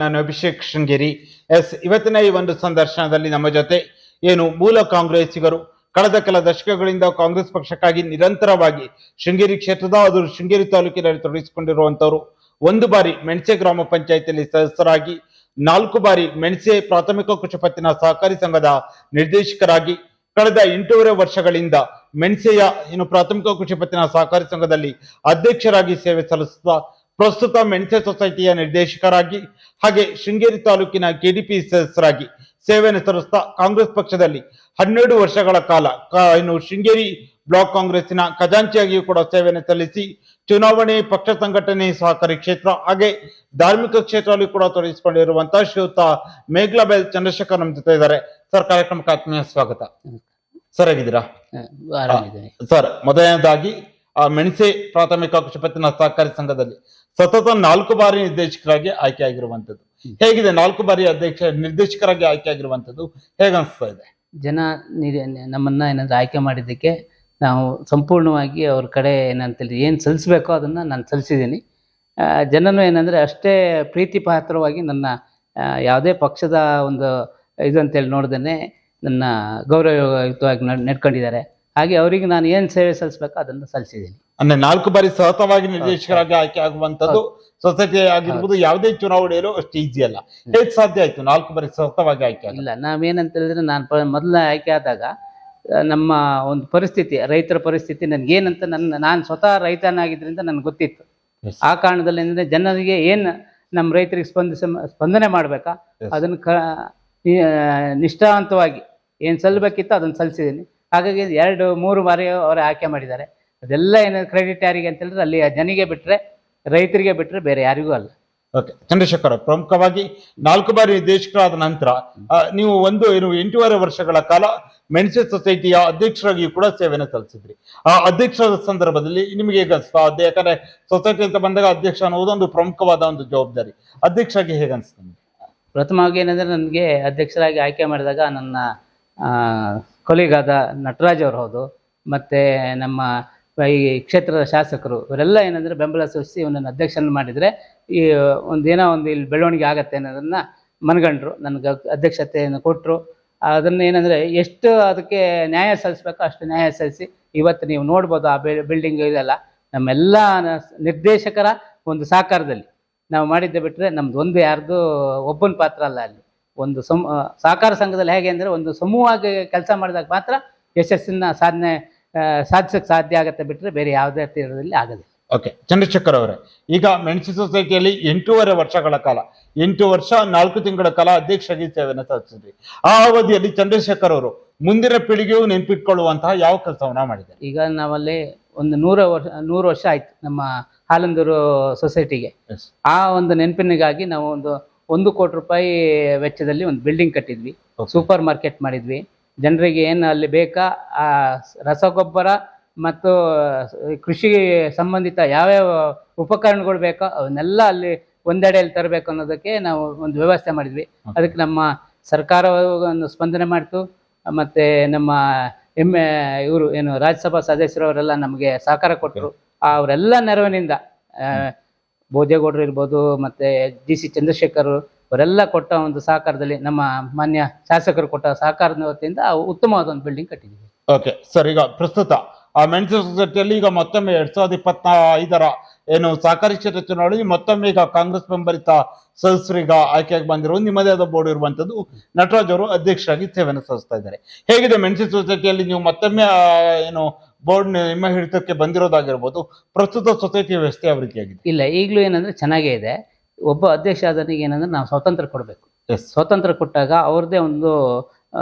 ನಾನು ಅಭಿಷೇಕ್ ಶೃಂಗೇರಿ ಎಸ್. ಇವತ್ತಿನ ಈ ಒಂದು ಸಂದರ್ಶನದಲ್ಲಿ ನಮ್ಮ ಜೊತೆ ಏನು ಮೂಲ ಕಾಂಗ್ರೆಸ್ಸಿಗರು, ಕಳೆದ ಕೆಲ ದಶಕಗಳಿಂದ ಕಾಂಗ್ರೆಸ್ ಪಕ್ಷಕ್ಕಾಗಿ ನಿರಂತರವಾಗಿ ಶೃಂಗೇರಿ ಕ್ಷೇತ್ರದ ಅದು ಶೃಂಗೇರಿ ತಾಲೂಕಿನಲ್ಲಿ ತೊಡಗಿಸಿಕೊಂಡಿರುವಂತವರು ಒಂದು ಬಾರಿ ಮೆಣಸೆ ಗ್ರಾಮ ಪಂಚಾಯಿತಿಯಲ್ಲಿ ಸದಸ್ಯರಾಗಿ, ನಾಲ್ಕು ಬಾರಿ ಮೆಣಸೆ ಪ್ರಾಥಮಿಕ ಕೃಷಿ ಪತ್ತಿನ ಸಹಕಾರಿ ಸಂಘದ ನಿರ್ದೇಶಕರಾಗಿ, ಕಳೆದ ಎಂಟೂವರೆ ವರ್ಷಗಳಿಂದ ಮೆಣಸೆಯ ಏನು ಪ್ರಾಥಮಿಕ ಕೃಷಿ ಪತ್ತಿನ ಸಹಕಾರಿ ಸಂಘದಲ್ಲಿ ಅಧ್ಯಕ್ಷರಾಗಿ ಸೇವೆ ಸಲ್ಲಿಸುತ್ತಾ ಪ್ರಸ್ತುತ ಮೆಣಸೆ ಸೊಸೈಟಿಯ ನಿರ್ದೇಶಕರಾಗಿ ಹಾಗೆ ಶೃಂಗೇರಿ ತಾಲೂಕಿನ ಕೆಡಿಪಿ ಸದಸ್ಯರಾಗಿ ಸೇವೆಯನ್ನು ಸಲ್ಲಿಸುತ್ತಾ ಕಾಂಗ್ರೆಸ್ ಪಕ್ಷದಲ್ಲಿ ಹನ್ನೆರಡು ವರ್ಷಗಳ ಕಾಲ ಇನ್ನು ಶೃಂಗೇರಿ ಬ್ಲಾಕ್ ಕಾಂಗ್ರೆಸ್ಸಿನ ಖಜಾಂಚಿಯಾಗಿಯೂ ಕೂಡ ಸೇವೆಯನ್ನು ಸಲ್ಲಿಸಿ ಚುನಾವಣೆ ಪಕ್ಷ ಸಂಘಟನೆ ಸಹಕಾರಿ ಕ್ಷೇತ್ರ ಹಾಗೆ ಧಾರ್ಮಿಕ ಕ್ಷೇತ್ರದಲ್ಲಿ ಕೂಡ ತೊಡಗಿಸಿಕೊಂಡಿರುವಂತಹ ಶ್ರೀಯುತ ಮೇಘ್ಲಾಬೆಲ್ ಚಂದ್ರಶೇಖರ್ ನಮ್ಮ ಜೊತೆ ಇದ್ದಾರೆ. ಸರ್ ಕಾರ್ಯಕ್ರಮಕ್ಕೆ ಆತ್ಮೀಯ ಸ್ವಾಗತ. ಸರ್ ಆಗಿದ್ದೀರಾ ಸರ್ ಮೊದಲನೇದಾಗಿ ಆ, ಮೆಣಸೆ ಪ್ರಾಥಮಿಕ ಕೃಷಿ ಪತ್ತಿನ ಸಹಕಾರಿ ಸಂಘದಲ್ಲಿ ಸತತ ನಾಲ್ಕು ಬಾರಿ ನಿರ್ದೇಶಕರಾಗಿ ಆಯ್ಕೆ ಆಗಿರುವಂತದ್ದು ಹೇಗಿದೆ? ನಾಲ್ಕು ಬಾರಿ ಅಧ್ಯಕ್ಷ, ನಿರ್ದೇಶಕರಾಗಿ ಆಯ್ಕೆ ಆಗಿರುವಂತದ್ದು ಹೇಗೆ ಅನಿಸ್ತಾ ಇದೆ? ಜನ ನಮ್ಮನ್ನ ಏನಂದ್ರೆ ಆಯ್ಕೆ ಮಾಡಿದ್ದಕ್ಕೆ ನಾವು ಸಂಪೂರ್ಣವಾಗಿ ಅವ್ರ ಕಡೆ ಏನಂತೇಳಿ ಏನು ಸಲ್ಲಿಸ್ಬೇಕೋ ಅದನ್ನ ನಾನು ಸಲ್ಲಿಸಿದ್ದೀನಿ. ಜನನು ಏನಂದ್ರೆ ಅಷ್ಟೇ ಪ್ರೀತಿ ಪಾತ್ರವಾಗಿ ನನ್ನ ಯಾವುದೇ ಪಕ್ಷದ ಒಂದು ಇದು ಅಂತೇಳಿ ನೋಡ್ದೇನೆ ನನ್ನ ಗೌರವಯುತವಾಗಿ ನಡ್- ನಡ್ಕೊಂಡಿದ್ದಾರೆ. ಹಾಗೆ ಅವರಿಗೆ ನಾನು ಏನು ಸೇವೆ ಸಲ್ಲಿಸಬೇಕು ಅದನ್ನು ಸಲ್ಲಿಸಿದ್ದೀನಿ. ಅಂದ್ರೆ ನಾಲ್ಕು ಬಾರಿ ಸತತವಾಗಿ ನಿರ್ದೇಶಕರಾಗಿ ಆಯ್ಕೆ ಆಗುವಂತದ್ದು ಸೊಸೈಟಿ ಆಗಿರ್ಬೋದು ಯಾವುದೇ ಚುನಾವಣೆಯಲ್ಲೂ ಅಷ್ಟು ಈಸಿ ಅಲ್ಲ. ಹೇಗೆ ಸಾಧ್ಯ ಆಯ್ತು ನಾಲ್ಕು ಬಾರಿ ಸತತವಾಗಿ ಆಯ್ಕೆ? ಇಲ್ಲ ನಾವೇನಂತ ಹೇಳಿದ್ರೆ ನಾನು ಮೊದಲ ಆಯ್ಕೆ ಆದಾಗ ನಮ್ಮ ಒಂದು ಪರಿಸ್ಥಿತಿ ರೈತರ ಪರಿಸ್ಥಿತಿ ನನಗೇನಂತ ನನ್ನ ನಾನು ಸ್ವತಃ ರೈತನಾಗಿದ್ದರಿಂದ ನನಗೆ ಗೊತ್ತಿತ್ತು. ಆ ಕಾರಣದಲ್ಲಿ ಅಂದರೆ ಜನರಿಗೆ ಏನು ನಮ್ಮ ರೈತರಿಗೆ ಸ್ಪಂದಿಸ ಸ್ಪಂದನೆ ಮಾಡಬೇಕಾ. ಅದನ್ನು ಕ ನಿಷ್ಠಾವಂತವಾಗಿ ಏನು ಸಲ್ಲಬೇಕಿತ್ತು ಅದನ್ನು ಸಲ್ಲಿಸಿದ್ದೀನಿ. ಹಾಗಾಗಿ ಎರಡು ಮೂರು ಬಾರಿ ಅವರು ಆಯ್ಕೆ ಮಾಡಿದ್ದಾರೆ. ಅದೆಲ್ಲ ಏನು ಕ್ರೆಡಿಟ್ ಯಾರಿಗೆ ಅಂತ ಹೇಳಿದ್ರೆ ಅಲ್ಲಿ ಜನಿಗೆ ಬಿಟ್ಟರೆ ರೈತರಿಗೆ ಬಿಟ್ಟರೆ ಬೇರೆ ಯಾರಿಗೂ ಅಲ್ಲ. ಓಕೆ ಚಂದ್ರಶೇಖರ್ ಪ್ರಮುಖವಾಗಿ ನಾಲ್ಕು ಬಾರಿ ನಿರ್ದೇಶಕರಾದ ನಂತರ ನೀವು ಒಂದು ಏನು ಎಂಟೂವರೆ ವರ್ಷಗಳ ಕಾಲ ಮೆಣಸೆ ಸೊಸೈಟಿಯ ಅಧ್ಯಕ್ಷರಾಗಿ ಕೂಡ ಸೇವೆಯನ್ನು ಸಲ್ಲಿಸಿದ್ರಿ. ಆ ಅಧ್ಯಕ್ಷರ ಸಂದರ್ಭದಲ್ಲಿ ನಿಮಗೆ ಹೇಗೆ ಅನ್ಸ್ತಾ ಅದೇ ಯಾಕಂದ್ರೆ ಸೊಸೈಟಿ ಅಂತ ಬಂದಾಗ ಅಧ್ಯಕ್ಷ ಅನ್ನೋದು ಒಂದು ಪ್ರಮುಖವಾದ ಒಂದು ಜವಾಬ್ದಾರಿ. ಅಧ್ಯಕ್ಷರಾಗಿ ಹೇಗೆ ಅನಿಸ್ತದೆ ಪ್ರಥಮವಾಗಿ ಏನಂದ್ರೆ ನನಗೆ ಅಧ್ಯಕ್ಷರಾಗಿ ಆಯ್ಕೆ ಮಾಡಿದಾಗ ನನ್ನ ಕೊಲಿಗಾದ ನಟರಾಜ್ ಅವ್ರು ಹೌದು. ಮತ್ತು ನಮ್ಮ ಈ ಕ್ಷೇತ್ರದ ಶಾಸಕರು, ಇವರೆಲ್ಲ ಏನಂದರೆ ಬೆಂಬಲ ಸೂಚಿಸಿ ಇವನನ್ನು ಅಧ್ಯಕ್ಷನ ಮಾಡಿದರೆ ಈ ಒಂದು ಏನೋ ಒಂದು ಇಲ್ಲಿ ಬೆಳವಣಿಗೆ ಆಗತ್ತೆ ಅನ್ನೋದನ್ನು ಮನಗಂಡ್ರು, ನನಗೆ ಅಧ್ಯಕ್ಷತೆಯನ್ನು ಕೊಟ್ಟರು ಅದನ್ನು ಏನಂದರೆ ಎಷ್ಟು ಅದಕ್ಕೆ ನ್ಯಾಯ ಸಲ್ಲಿಸ್ಬೇಕೋ ಅಷ್ಟು ನ್ಯಾಯ ಸಲ್ಲಿಸಿ ಇವತ್ತು ನೀವು ನೋಡ್ಬೋದು ಆ ಬಿಲ್ಡಿಂಗ್ ಇದೆಲ್ಲ. ನಮ್ಮೆಲ್ಲ ನಿರ್ದೇಶಕರ ಒಂದು ಸಹಕಾರದಲ್ಲಿ ನಾವು ಮಾಡಿದ್ದೆ ಬಿಟ್ಟರೆ ನಮ್ದು ಒಂದು, ಯಾರ್ದು ಒಬ್ಬನ ಪಾತ್ರ ಅಲ್ಲ ಅಲ್ಲಿ. ಒಂದು ಸಮ ಸಹಕಾರ ಸಂಘದಲ್ಲಿ ಹೇಗೆ ಅಂದರೆ ಒಂದು ಸಮೂಹವಾಗಿ ಕೆಲಸ ಮಾಡಿದಾಗ ಮಾತ್ರ ಯಶಸ್ಸಿನ ಸಾಧನೆ ಸಾಧಿಸಕ್ಕೆ ಸಾಧ್ಯ ಆಗುತ್ತೆ ಬಿಟ್ಟರೆ ಬೇರೆ ಯಾವುದೇ ತೀರದಲ್ಲಿ ಆಗೋದಿಲ್ಲ. ಓಕೆ ಚಂದ್ರಶೇಖರ್ ಅವರೇ ಈಗ ಮೆಣಸಿ ಸೊಸೈಟಿಯಲ್ಲಿ ಎಂಟೂವರೆ ವರ್ಷಗಳ ಕಾಲ ಎಂಟು ವರ್ಷ ನಾಲ್ಕು ತಿಂಗಳ ಕಾಲ ಅಧ್ಯಕ್ಷರಾಗಿ ಸೇವೆಯನ್ನು ಸಲ್ಲಿಸಿದ್ರಿ. ಆ ಅವಧಿಯಲ್ಲಿ ಚಂದ್ರಶೇಖರ್ ಅವರು ಮುಂದಿನ ಪೀಳಿಗೆಯು ನೆನಪಿಟ್ಕೊಳ್ಳುವಂತಹ ಯಾವ ಕೆಲಸವನ್ನು ಮಾಡಿದ್ದಾರೆ? ಈಗ ನಾವಲ್ಲಿ ಒಂದು ನೂರ ವರ್ಷ ನೂರು ವರ್ಷ ಆಯ್ತು ನಮ್ಮ ಹಾಲಂದೂರು ಸೊಸೈಟಿಗೆ. ಆ ಒಂದು ನೆನಪಿನಿಗಾಗಿ ನಾವು ಒಂದು ಒಂದು ಕೋಟಿ ರೂಪಾಯಿ ವೆಚ್ಚದಲ್ಲಿ ಒಂದು ಬಿಲ್ಡಿಂಗ್ ಕಟ್ಟಿದ್ವಿ. ಸೂಪರ್ ಮಾರ್ಕೆಟ್ ಮಾಡಿದ್ವಿ. ಜನರಿಗೆ ಏನು ಅಲ್ಲಿ ಬೇಕಾ ಆ ರಸಗೊಬ್ಬರ ಮತ್ತು ಕೃಷಿ ಸಂಬಂಧಿತ ಯಾವ್ಯಾವ ಉಪಕರಣಗಳು ಬೇಕೋ ಅವನ್ನೆಲ್ಲ ಅಲ್ಲಿ ಒಂದೆಡೆಯಲ್ಲಿ ತರಬೇಕು ಅನ್ನೋದಕ್ಕೆ ನಾವು ಒಂದು ವ್ಯವಸ್ಥೆ ಮಾಡಿದ್ವಿ. ಅದಕ್ಕೆ ನಮ್ಮ ಸರ್ಕಾರ ಒಂದು ಸ್ಪಂದನೆ ಮಾಡ್ತು. ಮತ್ತೆ ನಮ್ಮ ಎಂ ಇವರು ಏನು ರಾಜ್ಯಸಭಾ ಸದಸ್ಯರವರೆಲ್ಲ ನಮಗೆ ಸಹಕಾರ ಕೊಟ್ಟರು ಅವರೆಲ್ಲ ನೆರವಿನಿಂದ ಆ, ಭೋಜೇಗೌಡರು ಇರ್ಬೋದು ಮತ್ತು ಡಿ ಸಿ ಚಂದ್ರಶೇಖರ್ ಅವರೆಲ್ಲ ಕೊಟ್ಟ ಒಂದು ಸಹಕಾರದಲ್ಲಿ ನಮ್ಮ ಮಾನ್ಯ ಶಾಸಕರು ಕೊಟ್ಟ ಸಹಕಾರದ ವತಿಯಿಂದ ಉತ್ತಮವಾದ ಒಂದು ಬಿಲ್ಡಿಂಗ್ ಕಟ್ಟಿದ್ದೀವಿ. ಓಕೆ ಸರ್ ಈಗ ಪ್ರಸ್ತುತ ಆ ಮೆಣಸು ಸೊಸೈಟಿಯಲ್ಲಿ ಈಗ ಮತ್ತೊಮ್ಮೆ ಎರಡ್ ಸಾವಿರದ ಇಪ್ಪತ್ತ ಐದರ ಏನು ಸಹಕಾರಿ ಕ್ಷೇತ್ರ ಚುನಾವಣೆ ಮತ್ತೊಮ್ಮೆ ಈಗ ಕಾಂಗ್ರೆಸ್ ಬೆಂಬಲಿತ ಸದಸ್ಯರೀಗ ಆಯ್ಕೆಯಾಗಿ ಬಂದಿರುವ ನಿಮ್ಮದೇ ಆದ ಬೋರ್ಡ್ ಇರುವಂತದ್ದು ನಟರಾಜ್ ಅವರು ಅಧ್ಯಕ್ಷರಾಗಿ ಸೇವೆಯನ್ನು ಸಲ್ಲಿಸ್ತಾ ಇದ್ದಾರೆ. ಹೇಗಿದೆ ಮೆಣಸಿನ ಸೊಸೈಟಿಯಲ್ಲಿ ನೀವು ಮತ್ತೊಮ್ಮೆ ಏನು ಬೋರ್ಡ್ ನಿಮ್ಮ ಹಿಡಿತಕ್ಕೆ ಬಂದಿರೋದಾಗಿರ್ಬೋದು ಪ್ರಸ್ತುತ ಸೊಸೈಟಿ ವ್ಯವಸ್ಥೆ ಯಾವ ರೀತಿಯಾಗಿದೆ? ಇಲ್ಲ ಈಗಲೂ ಏನಂದ್ರೆ ಚೆನ್ನಾಗೇ ಇದೆ. ಒಬ್ಬ ಅಧ್ಯಕ್ಷ ಆದನಿಗೆ ಏನಂದ್ರೆ ನಾವು ಸ್ವಾತಂತ್ರ್ಯ ಕೊಡಬೇಕು. ಸ್ವಾತಂತ್ರ್ಯ ಕೊಟ್ಟಾಗ ಅವ್ರದ್ದೇ ಒಂದು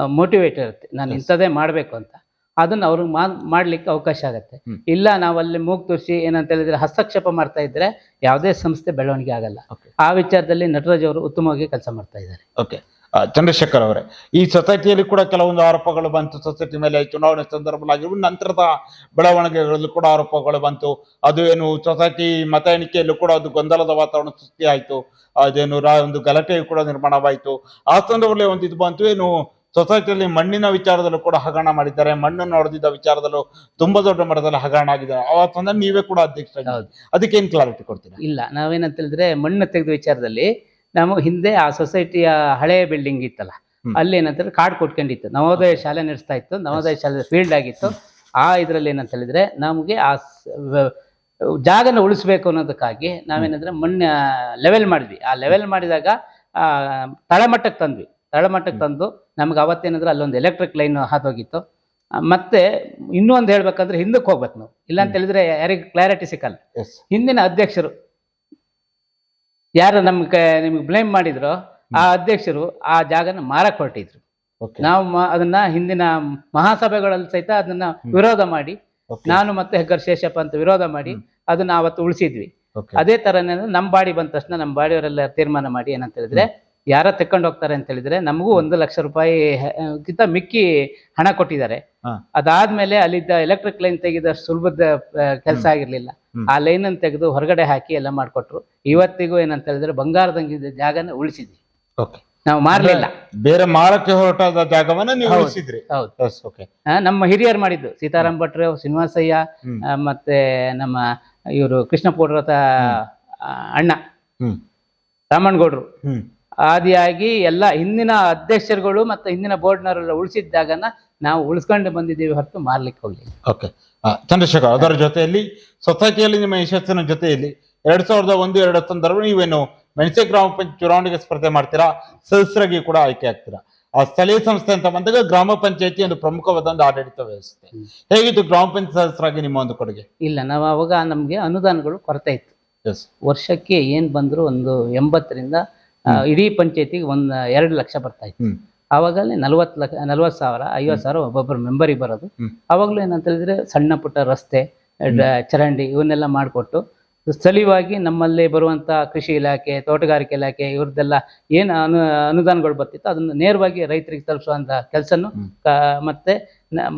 ಮೋಟಿವೇಟ್ ಇರುತ್ತೆ. ನಾನು. ಇಂಥದ್ದೇ ಮಾಡಬೇಕು ಅಂತ. ಅದನ್ನು ಅವ್ರಿಗೆ ಮಾ ಮಾಡ್ಲಿಕ್ಕೆ ಅವಕಾಶ ಆಗುತ್ತೆ. ಇಲ್ಲ ನಾವಲ್ಲಿ ಮೂಗ್ ತೋರಿಸಿ ಏನಂತ ಹೇಳಿದ್ರೆ ಹಸ್ತಕ್ಷೇಪ ಮಾಡ್ತಾ ಇದ್ರೆ ಯಾವುದೇ ಸಂಸ್ಥೆ ಬೆಳವಣಿಗೆ ಆಗಲ್ಲ. ಆ ವಿಚಾರದಲ್ಲಿ ನಟರಾಜ್ ಅವರು ಉತ್ತಮವಾಗಿ ಕೆಲಸ ಮಾಡ್ತಾ ಇದ್ದಾರೆ. ಓಕೆ ಚಂದ್ರಶೇಖರ್ ಅವರೇ. ಈ ಸೊಸೈಟಿಯಲ್ಲಿ ಕೂಡ ಕೆಲವೊಂದು ಆರೋಪಗಳು ಬಂತು. ಸೊಸೈಟಿ ಮೇಲೆ ಚುನಾವಣೆ ಸಂದರ್ಭದಲ್ಲಿ ನಂತರದ ಬೆಳವಣಿಗೆಗಳಲ್ಲೂ ಕೂಡ ಆರೋಪಗಳು ಬಂತು. ಅದು ಏನು ಸೊಸೈಟಿ ಮತ ಎಣಿಕೆಯಲ್ಲೂ ಕೂಡ ಅದು ಗೊಂದಲದ ವಾತಾವರಣ ಸೃಷ್ಟಿಯಾಯಿತು. ಅದೇನು ರಾ ಒಂದು ಗಲಾಟೆ ಕೂಡ ನಿರ್ಮಾಣವಾಯಿತು. ಆ ಸಂದರ್ಭದಲ್ಲಿ ಒಂದು ಇದು ಬಂತು. ಏನು ಸೊಸೈಟಿಯಲ್ಲಿ ಮಣ್ಣಿನ ವಿಚಾರದಲ್ಲೂ ಕೂಡ ಹಗರಣ ಮಾಡಿದ್ದಾರೆ. ಮಣ್ಣನ್ನು ಹೊಡೆದಿದ್ದ ವಿಚಾರದಲ್ಲೂ ತುಂಬಾ ದೊಡ್ಡ ಮಟ್ಟದಲ್ಲಿ ಹಗರಣ ಆಗಿದೆ ಆ ಸಂದರ್ಭ ನೀವೇ ಕೂಡ ಅಧ್ಯಕ್ಷ. ಅದಕ್ಕೆ ಏನ್ ಕ್ಲಾರಿಟಿ ಕೊಡ್ತೀರಾ? ಇಲ್ಲ. ನಾವೇನಂತ ಹೇಳಿದ್ರೆ ಮಣ್ಣು ತೆಗೆದ ವಿಚಾರದಲ್ಲಿ ನಾವು ಹಿಂದೆ ಆ ಸೊಸೈಟಿಯ ಹಳೆಯ ಬಿಲ್ಡಿಂಗ್ ಇತ್ತಲ್ಲ ಅಲ್ಲಿ ಏನಂತಂದ್ರೆ ಕಾರ್ಡ್ ಕೊಟ್ಕೊಂಡಿತ್ತು. ನವೋದಯ ಶಾಲೆ ನಡೆಸ್ತಾ ಇತ್ತು. ನವೋದಯ ಶಾಲೆ ಫೀಲ್ಡ್ ಆಗಿತ್ತು. ಆ ಇದರಲ್ಲಿ ಏನಂತ ಹೇಳಿದ್ರೆ ನಮಗೆ ಆ ಜಾಗನ ಉಳಿಸ್ಬೇಕು ಅನ್ನೋದಕ್ಕಾಗಿ ನಾವೇನಂದ್ರೆ ಮೊನ್ನೆ ಲೆವೆಲ್ ಮಾಡಿದ್ವಿ. ಆ ಲೆವೆಲ್ ಮಾಡಿದಾಗ ಆ, ತಳಮಟ್ಟಕ್ಕೆ ತಂದ್ವಿ. ತಳಮಟ್ಟಕ್ಕೆ ತಂದು ನಮ್ಗೆ ಅವತ್ತೇನಂದ್ರೆ ಅಲ್ಲೊಂದು ಎಲೆಕ್ಟ್ರಿಕ್ ಲೈನ್ ಹಾದೋಗಿತ್ತು ಮತ್ತೆ ಇನ್ನೂ ಒಂದು ಹೇಳ್ಬೇಕಂದ್ರೆ ಹಿಂದಕ್ಕೆ ಹೋಗ್ಬೇಕು ನಾವು. ಇಲ್ಲ ಅಂತ ಹೇಳಿದ್ರೆ ಯಾರಿಗೂ ಕ್ಲಾರಿಟಿ ಸಿಕ್ಕಲ್ಲ. ಹಿಂದಿನ ಅಧ್ಯಕ್ಷರು ಯಾರು ನಮ್ಗೆ ನಿಮ್ಗೆ ಬ್ಲೇಮ್ ಮಾಡಿದ್ರು ಆ ಅಧ್ಯಕ್ಷರು ಆ ಜಾಗನ ಮಾರಕ್ ಹೊರಟಿದ್ರು. ನಾವು ಅದನ್ನ ಹಿಂದಿನ ಮಹಾಸಭೆಗಳಲ್ಲಿ ಸಹಿತ ಅದನ್ನ ವಿರೋಧ ಮಾಡಿ ನಾನು ಮತ್ತೆ ಹೆಗ್ಗರ್ ಶೇಷಪ್ಪ ಅಂತ ವಿರೋಧ ಮಾಡಿ ಅದನ್ನ ಅವತ್ತು ಉಳಿಸಿದ್ವಿ. ಅದೇ ತರನೇ ನಮ್ಮ ಬಾಡಿ ಬಂದ ತಕ್ಷಣ ನಮ್ಮ ಬಾಡಿಯವರೆಲ್ಲ ತೀರ್ಮಾನ ಮಾಡಿ ಏನಂತ ಹೇಳಿದ್ರೆ ಯಾರ ತೆಕ್ಕೊಂಡು ಹೋಗ್ತಾರೆ ಅಂತ ಹೇಳಿದ್ರೆ ನಮಗೂ ಒಂದು ಲಕ್ಷ ರೂಪಾಯಿ ಕಿಂತ ಗಿಂತ ಮಿಕ್ಕಿ ಹಣ ಕೊಟ್ಟಿದ್ದಾರೆ. ಅದಾದ್ಮೇಲೆ ಅಲ್ಲಿದ್ದ ಎಲೆಕ್ಟ್ರಿಕ್ ಲೈನ್ ತೆಗೆದಷ್ಟು ಸುಲಭದ ಕೆಲಸ ಆಗಿರ್ಲಿಲ್ಲ. ಆ ಲೈನ್ ಅನ್ನು ತೆಗೆದು ಹೊರಗಡೆ ಹಾಕಿ ಎಲ್ಲ ಮಾಡಿಕೊಟ್ರು. ಇವತ್ತಿಗೂ ಏನಂತ ಹೇಳಿದ್ರೆ ಬಂಗಾರದಂಗಿದ್ದ ಜಾಗನ ಉಳಿಸಿದ್ವಿ. ಓಕೆ ನಾವು ಮಾರ್ಲಿಲ್ಲ. ಬೇರೆ ಮಾರಕ್ಕೆ ಹೊರಟಾದ ಜಾಗವನ್ನ ನೀವು. ಉಳಿಸಿದ್ರಿ. ಹೌದು. ನಮ್ಮ ಹಿರಿಯರು ಮಾಡಿದ್ದು. ಸೀತಾರಾಮ್ ಭಟ್ರು ಶ್ರೀನಿವಾಸಯ್ಯ. ಮತ್ತೆ ನಮ್ಮ ಇವರು ಕೃಷ್ಣ ಪೂರ್ವತ ಅಣ್ಣ. ರಾಮಣ್ಗೌಡ್ರು ಆದಿಯಾಗಿ ಎಲ್ಲ ಹಿಂದಿನ ಅಧ್ಯಕ್ಷರುಗಳು ಮತ್ತೆ ಹಿಂದಿನ ಬೋರ್ಡ್ನವರೆಲ್ಲ ಉಳಿಸಿದ ಜಾಗನ ನಾವು ಉಳಿಸ್ಕೊಂಡು ಬಂದಿದ್ದೀವಿ ಹೊರತು ಮಾರ್ಲಿಕ್ಕೆ ಹೋಗಲಿಲ್ಲ. ಓಕೆ ಚಂದ್ರಶೇಖರ್ ಅದರ ಜೊತೆಯಲ್ಲಿ ಸೊಸೈಟಿಯಲ್ಲಿ ನಿಮ್ಮ ಯಶಸ್ಸಿನ ಜೊತೆಯಲ್ಲಿ ಎರಡ್ ಸಾವಿರದ ಒಂದು ಎರಡು ಸಂದರ್ಭ ನೀವೇನು ಮೆಣಸೆ ಗ್ರಾಮ ಪಂಚಾಯತ್ ಚುನಾವಣೆಗೆ ಸ್ಪರ್ಧೆ ಮಾಡ್ತೀರಾ? ಸದಸ್ಯರಾಗಿ ಕೂಡ ಆಯ್ಕೆ ಆಗ್ತೀರಾ? ಆ ಸ್ಥಳೀಯ ಸಂಸ್ಥೆ ಅಂತ ಬಂದಾಗ ಗ್ರಾಮ ಪಂಚಾಯತಿ ಒಂದು ಪ್ರಮುಖವಾದ ಒಂದು ಆಡಳಿತ ವ್ಯವಸ್ಥೆ. ಹೇಗಿತ್ತು ಗ್ರಾಮ ಪಂಚಾಯತ್ ಸದಸ್ಯರಾಗಿ ನಿಮ್ಮ ಒಂದು ಕೊಡುಗೆ? ಇಲ್ಲ ನಾವು ಅವಾಗ ನಮಗೆ ಅನುದಾನಗಳು ಕೊರತೆ ಇತ್ತು. ವರ್ಷಕ್ಕೆ ಏನು ಬಂದ್ರು ಒಂದು ಎಂಬತ್ತರಿಂದ ಇಡೀ ಪಂಚಾಯತಿಗೆ ಒಂದು ಎರಡು ಲಕ್ಷ ಬರ್ತಾ ಇತ್ತು. ಆವಾಗಲೇ ನಲ್ವತ್ತು ಲಕ್ಷ ನಲ್ವತ್ತು ಸಾವಿರ ಐವತ್ ಸಾವಿರ ಒಬ್ಬೊಬ್ಬರು ಮೆಂಬರಿಗೆ ಬರೋದು ಅವಾಗ್ಲೂ ಆವಾಗಲೂ ಏನಂತ ಹೇಳಿದ್ರೆ ಸಣ್ಣ ಪುಟ್ಟ ರಸ್ತೆ ಚರಂಡಿ ಇವನ್ನೆಲ್ಲ ಮಾಡಿಕೊಟ್ಟು ಸ್ಥಳೀಯವಾಗಿ ನಮ್ಮಲ್ಲಿ ಬರುವಂಥ ಕೃಷಿ ಇಲಾಖೆ ತೋಟಗಾರಿಕೆ ಇಲಾಖೆ ಇವ್ರದ್ದೆಲ್ಲ ಏನು ಅನು ಅನುದಾನಗಳು ಬರ್ತಿತ್ತು ಅದನ್ನು ನೇರವಾಗಿ ರೈತರಿಗೆ ತಲುಪಿಸುವಂಥ ಕೆಲಸನು. ಮತ್ತೆ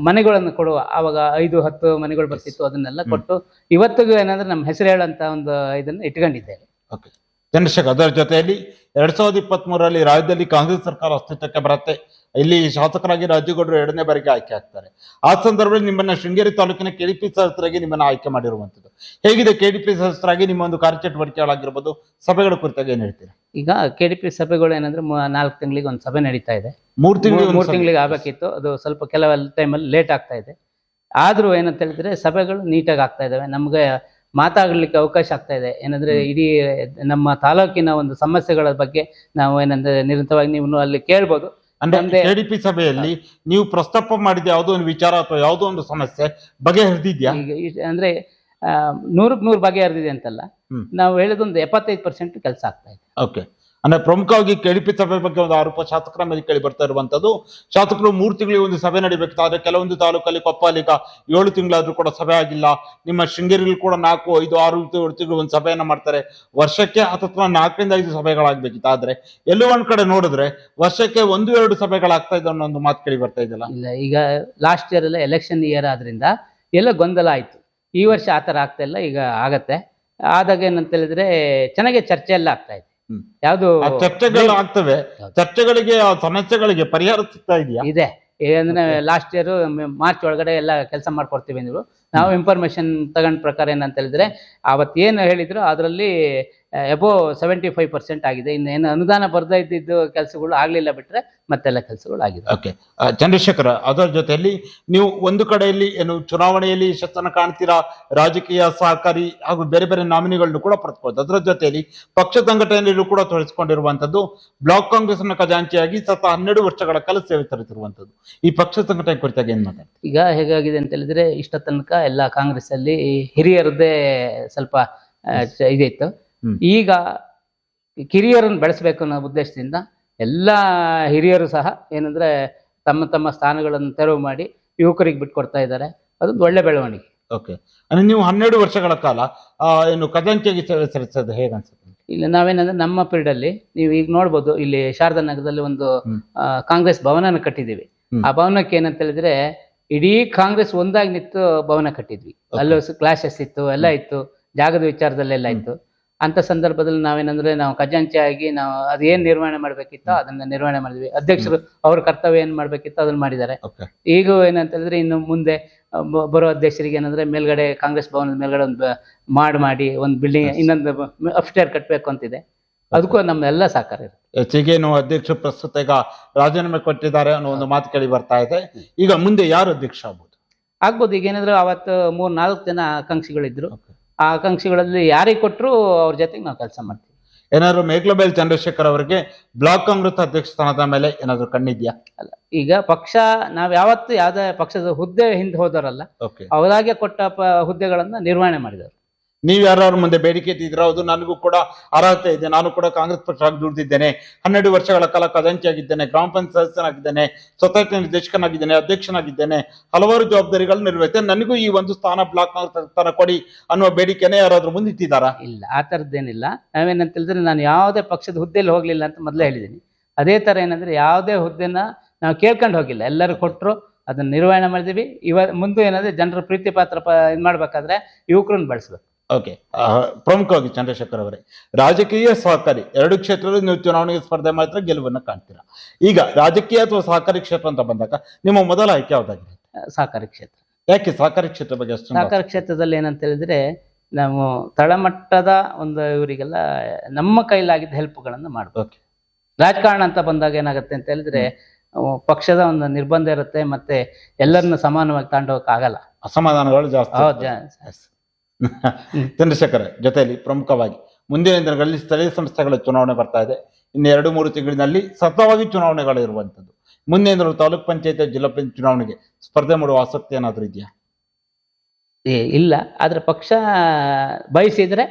ಮನೆಗಳನ್ನು ಕೊಡುವ ಅವಾಗ ಐದು ಹತ್ತು ಮನೆಗಳು ಬರ್ತಿತ್ತು ಅದನ್ನೆಲ್ಲ ಕೊಟ್ಟು ಇವತ್ತಿಗೂ ಏನಂದ್ರೆ ನಮ್ಮ ಹೆಸರು ಹೇಳಂತ ಒಂದು ಇದನ್ನು ಇಟ್ಕೊಂಡಿದ್ದೇವೆ. ಓಕೆ ಚಂದ್ರಶೇಖರ್ ಅದರ ಜೊತೆಯಲ್ಲಿ ಎರಡ್ ಸಾವಿರದ ಇಪ್ಪತ್ತ್ ಮೂರರಲ್ಲಿ ರಾಜ್ಯದಲ್ಲಿ ಕಾಂಗ್ರೆಸ್ ಸರ್ಕಾರ ಅಸ್ತಿತ್ವಕ್ಕೆ ಬರುತ್ತೆ. ಇಲ್ಲಿ ಶಾಸಕರಾಗಿ ರಾಜುಗೌಡರು ಎರಡನೇ ಬಾರಿಗೆ ಆಯ್ಕೆ ಆಗ್ತಾರೆ. ಆ ಸಂದರ್ಭದಲ್ಲಿ ನಿಮ್ಮನ್ನ ಶೃಂಗೇರಿ ತಾಲೂಕಿನ ಕೆಡಿಪಿ ಸದಸ್ಯರಾಗಿ ನಿಮ್ಮನ್ನ ಆಯ್ಕೆ ಮಾಡಿರುವಂತದ್ದು ಹೇಗಿದೆ ಕೆಡಿಪಿ ಸದಸ್ಯರಾಗಿ ನಿಮ್ಮ ಒಂದು ಕಾರ್ಯಚಟುವಟಿಕೆಗಳಾಗಿರ್ಬೋದು? ಸಭೆಗಳ ಕುರಿತಾಗಿ ಏನ್ ಹೇಳ್ತೀರಾ? ಈಗ ಕೆ ಡಿ ಪಿ ಸಭೆಗಳು ಏನಂದ್ರೆ ನಾಲ್ಕು ತಿಂಗಳಿಗೆ ಒಂದು ಸಭೆ ನಡೀತಾ ಇದೆ. ಮೂರ್ ತಿಂಗಳು ಮೂರು ತಿಂಗಳಿಗೆ ಆಗಬೇಕಿತ್ತು. ಅದು ಸ್ವಲ್ಪ ಕೆಲವೆಲ್ಲ ಟೈಮಲ್ಲಿ ಲೇಟ್ ಆಗ್ತಾ ಇದೆ. ಆದರೂ ಏನಂತ ಹೇಳಿದ್ರೆ ಸಭೆಗಳು ನೀಟಾಗಿ ಆಗ್ತಾ ಇದ್ದಾವೆ ನಮಗೆ ಮಾತಾಡಲಿಕ್ಕೆ ಅವಕಾಶ ಆಗ್ತಾ ಇದೆ. ಏನಂದ್ರೆ ಇಡೀ ನಮ್ಮ ತಾಲೂಕಿನ ಒಂದು ಸಮಸ್ಯೆಗಳ ಬಗ್ಗೆ ನಾವು ಏನಂದ್ರೆ ನಿರಂತರವಾಗಿ ನೀವು ಅಲ್ಲಿ ಕೇಳ್ಬೋದು. ಅಂದ್ರೆ ಕೆಡಿಪಿ ಸಭೆಯಲ್ಲಿ ನೀವು ಪ್ರಸ್ತಾಪ ಮಾಡಿದ ಯಾವುದೋ ಒಂದು ವಿಚಾರ ಅಥವಾ ಯಾವುದೋ ಒಂದು ಸಮಸ್ಯೆ ಬಗೆಹರಿದಿದ್ಯಾ? ಅಂದ್ರೆ ನೂರಕ್ಕೆ ನೂರು ಬಗೆಹರಿದಿದೆ ಅಂತಲ್ಲ. ನಾವು ಹೇಳಿದೊಂದು ಎಪ್ಪತ್ತೈದು ಪರ್ಸೆಂಟ್ ಕೆಲಸ ಆಗ್ತಾ ಇದೆ. ಓಕೆ ಅಂದ್ರೆ ಪ್ರಮುಖವಾಗಿ ಕೆಡಿಪಿ ಸಭೆ ಬಗ್ಗೆ ಒಂದು ಆರೋಪ ಶಾಸಕರ ಮೇಲೆ ಕೇಳಿ ಬರ್ತಾ ಇರುವಂತದ್ದು ಶಾಸಕರು ಮೂರು ತಿಂಗಳಿಗೆ ಒಂದು ಸಭೆ ನಡೀಬೇಕಾದ್ರೆ ಕೆಲವೊಂದು ತಾಲೂಕಲ್ಲಿ ಕೊಪ್ಪಾಲಿಗ ಏಳು ತಿಂಗಳಾದ್ರೂ ಕೂಡ ಸಭೆ ಆಗಿಲ್ಲ. ನಿಮ್ಮ ಶೃಂಗೇರಿಯಲ್ಲಿ ಕೂಡ ನಾಲ್ಕು, ಐದು, ಆರು ತಿಂಗಳು ಒಂದು ಸಭೆಯನ್ನ ಮಾಡ್ತಾರೆ. ವರ್ಷಕ್ಕೆ ಹತ್ತತ್ರ ನಾಲ್ಕರಿಂದ ಐದು ಸಭೆಗಳಾಗ್ಬೇಕಿತ್ತು. ಆದ್ರೆ ಎಲ್ಲೋ ಒಂದ್ ಕಡೆ ನೋಡಿದ್ರೆ ವರ್ಷಕ್ಕೆ ಒಂದು, ಎರಡು ಸಭೆಗಳಾಗ್ತಾ ಇದೆ ಅನ್ನೋ ಒಂದು ಮಾತು ಕೇಳಿ ಬರ್ತಾ ಇದೆಯಲ್ಲ? ಇಲ್ಲ, ಈಗ ಲಾಸ್ಟ್ ಇಯರ್ ಎಲ್ಲ ಎಲೆಕ್ಷನ್ ಇಯರ್ ಆದ್ರಿಂದ ಎಲ್ಲ ಗೊಂದಲ ಆಯ್ತು. ಈ ವರ್ಷ ಆ ಥರ ಆಗ್ತಾ ಇಲ್ಲ, ಈಗ ಆಗತ್ತೆ. ಆದಾಗ ಏನಂತ ಹೇಳಿದ್ರೆ, ಚೆನ್ನಾಗಿ ಚರ್ಚೆ ಎಲ್ಲ ಆಗ್ತಾ ಹ್ಮ್. ಯಾವುದು ಆ ಚರ್ಚೆಗಳು ಆಗ್ತವೆ. ಚರ್ಚೆಗಳಿಗೆ ಆ ಸಮಸ್ಯೆಗಳಿಗೆ ಪರಿಹಾರ ಸಿಗ್ತಾ ಇದೆಯಾ? ಇದೆ. ಏನಂದ್ರೆ ಲಾಸ್ಟ್ ಇಯರ್ ಮಾರ್ಚ್ ಒಳಗಡೆ ಎಲ್ಲ ಕೆಲಸ ಮಾಡ್ಕೊಡ್ತೀವಿ ಅಂದ್ರು. ನಾವು ಇನ್ಫಾರ್ಮೇಶನ್ ತಗೊಂಡ ಪ್ರಕಾರ ಏನಂತ ಹೇಳಿದ್ರೆ ಅವತ್ತೇನು ಹೇಳಿದ್ರು ಅದರಲ್ಲಿ ಎಬೋ ಸೆವೆಂಟಿ ಫೈವ್ ಪರ್ಸೆಂಟ್ ಆಗಿದೆ. ಇನ್ನು ಏನು ಅನುದಾನ ಬರ್ತಾ ಇದ್ದಿದ್ದು ಕೆಲಸಗಳು ಆಗಲಿಲ್ಲ ಬಿಟ್ಟರೆ ಮತ್ತೆಲ್ಲ ಕೆಲಸಗಳು ಆಗಿದೆ. ಓಕೆ ಚಂದ್ರಶೇಖರ ಅದರ ಜೊತೆಯಲ್ಲಿ ನೀವು ಒಂದು ಕಡೆಯಲ್ಲಿ ಏನು ಚುನಾವಣೆಯಲ್ಲಿ ಯಶಸ್ಸನ್ನು ಕಾಣ್ತೀರಾ? ರಾಜಕೀಯ ಸಹಕಾರಿ ಹಾಗೂ ಬೇರೆ ಬೇರೆ ನಾಮಿನಿಗಳನ್ನು ಕೂಡ ಪಡೆದುಕೊಳ್ಳೋದು ಅದರ ಜೊತೆಯಲ್ಲಿ ಪಕ್ಷ ಸಂಘಟನೆಯಲ್ಲೂ ಕೂಡ ತೊಡಗಿಸಿಕೊಂಡಿರುವಂತದ್ದು ಬ್ಲಾಕ್ ಕಾಂಗ್ರೆಸ್ನ ಖಜಾಂಚಿಯಾಗಿ ಸತ ಹನ್ನೆರಡು ವರ್ಷಗಳ ಕಾಲ ಸೇವೆ ಸಲ್ಲಿಸಿರುವಂಥದ್ದು ಈ ಪಕ್ಷ ಸಂಘಟನೆ ಕುರಿತಾಗಿ ಏನು ಮಾತಾಡ್ತೀವಿ ಈಗ ಹೇಗಾಗಿದೆ ಅಂತ ಹೇಳಿದ್ರೆ ಇಷ್ಟ ತನಕ ಎಲ್ಲ ಕಾಂಗ್ರೆಸ್ ಅಲ್ಲಿ ಹಿರಿಯರದ್ದೇ ಸ್ವಲ್ಪ ಇದಿತ್ತು. ಈಗ ಕಿರಿಯರನ್ನು ಬೆಳೆಸಬೇಕು ಅನ್ನೋ ಉದ್ದೇಶದಿಂದ ಎಲ್ಲ ಹಿರಿಯರು ಸಹ ಏನಂದ್ರೆ ತಮ್ಮ ತಮ್ಮ ಸ್ಥಾನಗಳನ್ನು ತೆರವು ಮಾಡಿ ಯುವಕರಿಗೆ ಬಿಟ್ಕೊಡ್ತಾ ಇದ್ದಾರೆ. ಅದೊಂದು ಒಳ್ಳೆ ಬೆಳವಣಿಗೆ. ಓಕೆ. ಅಂದ್ರೆ ನೀವು ಹನ್ನೆರಡು ವರ್ಷಗಳ ಕಾಲ ಆ, ಏನು ಸೇವೆ ಸಲ್ಲಿಸೋದು ಹೇಗನ್ಸುತ್ತೆ ಇಲ್ಲಿ ನಾವೇನಂದ್ರೆ ನಮ್ಮ ಪೀರಿಯಡ್ ಅಲ್ಲಿ ನೀವು ಈಗ ನೋಡ್ಬೋದು ಇಲ್ಲಿ ಶಾರದಾ ನಗರದಲ್ಲಿ ಒಂದು. ಕಾಂಗ್ರೆಸ್ ಭವನನ ಕಟ್ಟಿದ್ದೀವಿ. ಆ ಭವನಕ್ಕೆ ಏನಂತ ಹೇಳಿದ್ರೆ ಇಡೀ ಕಾಂಗ್ರೆಸ್ ಒಂದಾಗಿ ನಿಂತು ಭವನ ಕಟ್ಟಿದ್ವಿ. ಅಲ್ಲೂ ಕ್ಲಾಶಸ್ ಇತ್ತು ಎಲ್ಲ ಇತ್ತು ಜಾಗದ ವಿಚಾರದಲ್ಲೆಲ್ಲ ಇತ್ತು. ಅಂತ ಸಂದರ್ಭದಲ್ಲಿ ನಾವೇನಂದ್ರೆ ನಾವು ಖಜಾಂಚಿ ಆಗಿ ನಾವು ಅದೇನ್ ನಿರ್ವಹಣೆ ಮಾಡ್ಬೇಕಿತ್ತೋ ಅದನ್ನ ನಿರ್ವಹಣೆ ಮಾಡಿದ್ವಿ. ಅಧ್ಯಕ್ಷರು ಅವ್ರ ಕರ್ತವ್ಯ ಏನ್ ಮಾಡ್ಬೇಕಿತ್ತೋ ಅದನ್ನ ಮಾಡಿದ್ದಾರೆ. ಈಗ ಏನಂತ ಹೇಳಿದ್ರೆ ಇನ್ನು ಮುಂದೆ ಬರೋ ಅಧ್ಯಕ್ಷರಿಗೆ ಏನಂದ್ರೆ ಮೇಲ್ಗಡೆ ಕಾಂಗ್ರೆಸ್ ಭವನದ ಮೇಲ್ಗಡೆ ಒಂದು ಮಾಡ್ ಮಾಡಿ ಒಂದು ಬಿಲ್ಡಿಂಗ್ ಇನ್ನೊಂದು ಅಪ್ಸ್ಟೇರ್ ಕಟ್ಟಬೇಕು ಅಂತಿದೆ. ಅದಕ್ಕೂ ನಮ್ಮೆಲ್ಲ ಸಹಕಾರ ಇರುತ್ತೆ. ನಾವು ಅಧ್ಯಕ್ಷರು ಪ್ರಸ್ತುತ ಈಗ ರಾಜೀನಾಮೆ ಕೊಟ್ಟಿದ್ದಾರೆ ಅನ್ನೋ ಒಂದು ಮಾತು ಕೇಳಿ ಬರ್ತಾ ಇದೆ. ಈಗ ಮುಂದೆ ಯಾರು ಅಧ್ಯಕ್ಷ ಆಗ್ಬೋದು? ಆಗ್ಬೋದು. ಈಗ ಏನಂದ್ರೆ ಅವತ್ತು ಮೂರ್ ನಾಲ್ಕು ಜನ ಆಕಾಂಕ್ಷಿಗಳಿದ್ರು. ಆ ಆಕಾಂಕ್ಷಿಗಳಲ್ಲಿ ಯಾರಿಗೆ ಕೊಟ್ಟರು ಅವ್ರ ಜೊತೆಗೆ ನಾವು ಕೆಲಸ ಮಾಡ್ತೀವಿ. ಏನಾದ್ರು ಮೇಕ್ಲಬೈಲ್ ಚಂದ್ರಶೇಖರ್ ಅವರಿಗೆ ಬ್ಲಾಕ್ ಕಾಂಗ್ರೆಸ್ ಅಧ್ಯಕ್ಷ ಸ್ಥಾನದ ಮೇಲೆ ಏನಾದರೂ ಕಣ್ಣಿದ್ಯಾ? ಅಲ್ಲ ಈಗ ಪಕ್ಷ ನಾವು ಯಾವತ್ತು ಯಾವುದೇ ಪಕ್ಷದ ಹುದ್ದೆ ಹಿಂದೆ ಹೋದವರಲ್ಲ ಓಕೆ ಅವರಾಗೆ ಕೊಟ್ಟ ಹುದ್ದೆಗಳನ್ನು ಹುದ್ದೆಗಳನ್ನ ನಿರ್ವಹಣೆ ಮಾಡಿದವರು. ನೀವ್ ಯಾರ್ಯಾರ ಮುಂದೆ ಬೇಡಿಕೆ ಇಟ್ಟಿದ್ರ ಅದು ನನಗೂ ಕೂಡ ಅರ್ಹತೆ ಇದೆ. ನಾನು ಕೂಡ ಕಾಂಗ್ರೆಸ್ ಪಕ್ಷ ದುಡಿದಿದ್ದೇನೆ. ಹನ್ನೆರಡು ವರ್ಷಗಳ ಕಾಲ ಖಜಾಂಚಿಯಾಗಿದ್ದೇನೆ. ಗ್ರಾಮ ಪಂಚಾಯತ್ ಸದಸ್ಯನಾಗಿದ್ದೇನೆ. ಸೊಸೈಟಿ ನಿರ್ದೇಶಕನಾಗಿದ್ದೇನೆ. ಅಧ್ಯಕ್ಷನಾಗಿದ್ದೇನೆ. ಹಲವಾರು ಜವಾಬ್ದಾರಿಗಳು ನಿರ್ವಹಿಸ್ತೇನೆ ನನಗೂ ಈ ಒಂದು ಸ್ಥಾನ ಬ್ಲಾಕ್ ಸ್ಥಾನ ಕೊಡಿ ಅನ್ನುವ ಬೇಡಿಕೆನೆ ಯಾರಾದ್ರೂ ಮುಂದಿಟ್ಟಿದ್ದಾರಾ? ಇಲ್ಲ, ಆ ಥರದ್ದೇನಿಲ್ಲ. ನಾವೇನಂತ ಹೇಳಿದ್ರೆ ನಾನು ಯಾವುದೇ ಪಕ್ಷದ ಹುದ್ದೆಯಲ್ಲಿ ಹೋಗ್ಲಿಲ್ಲ ಅಂತ ಮೊದಲೇ ಹೇಳಿದ್ದೀನಿ. ಅದೇ ತರ ಏನಂದ್ರೆ ಯಾವುದೇ ಹುದ್ದೆನ ನಾವು ಕೇಳ್ಕೊಂಡು ಹೋಗಿಲ್ಲ. ಎಲ್ಲರೂ ಕೊಟ್ಟರು ಅದನ್ನ ನಿರ್ವಹಣೆ ಮಾಡಿದೀವಿ ಇವ ಮುಂದೆ ಏನಂದ್ರೆ ಜನರ ಪ್ರೀತಿ ಪಾತ್ರ ಪ ಇದು ಮಾಡ್ಬೇಕಾದ್ರೆ ಯುವಕರನ್ನ ಬಳಸ್ಬೇಕು. ಓಕೆ ಪ್ರಮುಖವಾಗಿ ಚಂದ್ರಶೇಖರ್ ಅವರೇ. ರಾಜಕೀಯ ಸಹಕಾರಿ ಎರಡು ಕ್ಷೇತ್ರದಲ್ಲಿ ನೀವು ಚುನಾವಣೆಗೆ ಸ್ಪರ್ಧೆ ಮಾಡಿದ್ರೆ ಗೆಲುವನ್ನ ಕಾಣ್ತೀರಾ. ಈಗ ರಾಜಕೀಯ ಅಥವಾ ಸಹಕಾರಿ ಕ್ಷೇತ್ರ ಅಂತ ಬಂದಾಗ ನಿಮ್ಮ ಮೊದಲ ಆಯ್ಕೆ ಯಾವ್ದಾಗಿದೆ ಸಹಕಾರಿ ಕ್ಷೇತ್ರ. ಯಾಕೆ ಸಹಕಾರಿ ಕ್ಷೇತ್ರ ಬಗ್ಗೆ ಅಷ್ಟು ಸಹಕಾರಿ ಕ್ಷೇತ್ರದಲ್ಲಿ ಏನಂತ ಹೇಳಿದ್ರೆ ನಾವು ತಳಮಟ್ಟದ ಒಂದು ಇವರಿಗೆಲ್ಲ ನಮ್ಮ ಕೈಲಾಗಿದ್ದ ಹೆಲ್ಪ್ಗಳನ್ನ ಮಾಡ್ಬೇಕು ರಾಜಕಾರಣ ಅಂತ ಬಂದಾಗ ಏನಾಗುತ್ತೆ ಅಂತ ಹೇಳಿದ್ರೆ ಪಕ್ಷದ ಒಂದು ನಿರ್ಬಂಧ ಇರುತ್ತೆ ಮತ್ತೆ ಎಲ್ಲರನ್ನ ಸಮಾನವಾಗಿ ತಗೊಂಡೋಗಕ್ ಆಗಲ್ಲ ಅಸಮಾಧಾನಗಳು ಜಾಸ್ತಿ. ಚಂದ್ರಶೇಖರ್ ಜೊತೆಯಲ್ಲಿ ಪ್ರಮುಖವಾಗಿ ಮುಂದಿನ ದಿನಗಳಲ್ಲಿ ಸ್ಥಳೀಯ ಸಂಸ್ಥೆಗಳ ಚುನಾವಣೆ ಬರ್ತಾ ಇದೆ. ಇನ್ನು ಎರಡು ಮೂರು ತಿಂಗಳಿನಲ್ಲಿ ಸತತವಾಗಿ ಚುನಾವಣೆಗಳು ಇರುವಂಥದ್ದು ಮುಂದೆ ಏನಾದ್ರು ತಾಲೂಕ್ ಪಂಚಾಯತ್ ಜಿಲ್ಲಾ ಪಂಚಾಯತ್ ಚುನಾವಣೆಗೆ ಸ್ಪರ್ಧೆ ಮಾಡುವ ಆಸಕ್ತಿ ಏನಾದರೂ ಇದೆಯಾ? ಏ, ಇಲ್ಲ. ಆದ್ರೆ ಪಕ್ಷ ಬಯಸಿದ್ರೆ?